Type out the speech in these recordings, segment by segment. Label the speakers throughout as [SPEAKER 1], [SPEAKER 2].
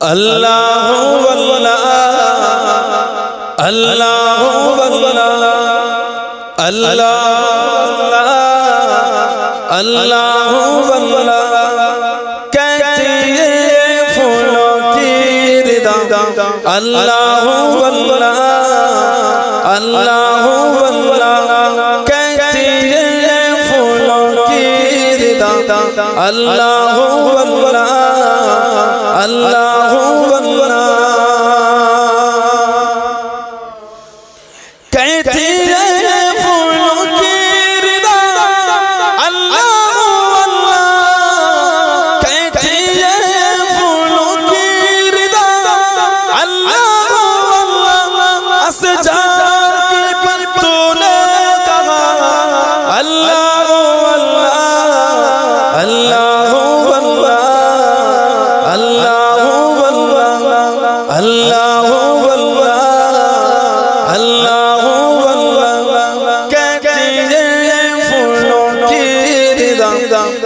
[SPEAKER 1] اللہ اللہ اللہ اللہ اللہ اللہ اللہ کہتی ہے کی ردا اللہ۔ আল্লাহ আল্লাহ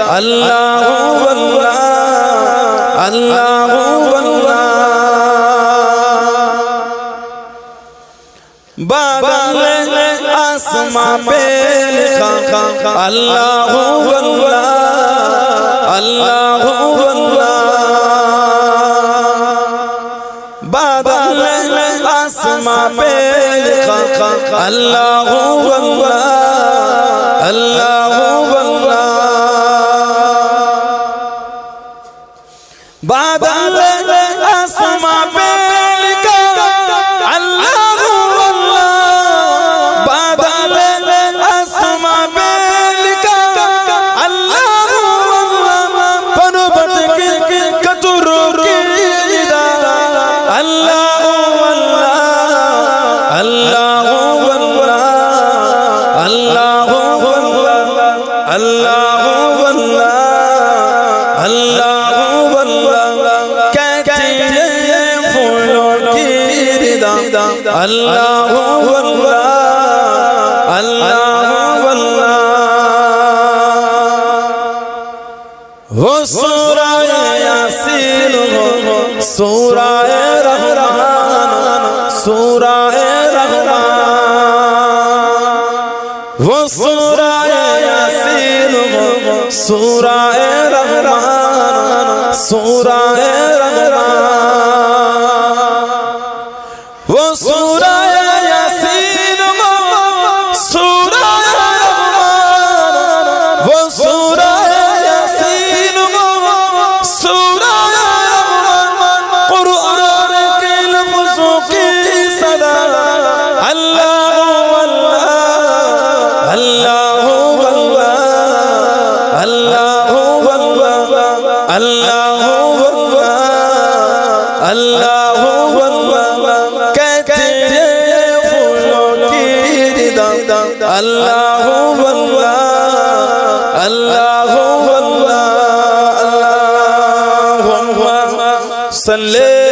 [SPEAKER 1] اللہ اللہ اللہ بادل آسمان پہ اللہ اللہ اللہ بادل آسمان پہ اللہ اللہ اللہ बादल आसमां पे اللہ اللہ اللہ اللہ وہ سورہ یاسین ہو سورہ رحمان سورہ رحمان وہ سورہ یاسین ہو سورہ رحمان سورہ ও সুরায় ইয়াসিন সুরায় রহমান। ও সুরায় ইয়াসিন সুরায় রহমান। কুরআন কে লফজ কি সদা আল্লাহ আল্লাহ আল্লাহ আল্লাহ আল্লাহ আল্লাহ আল্লাহ আল্লাহ আল্লাহ আল্লাহ সাল্লে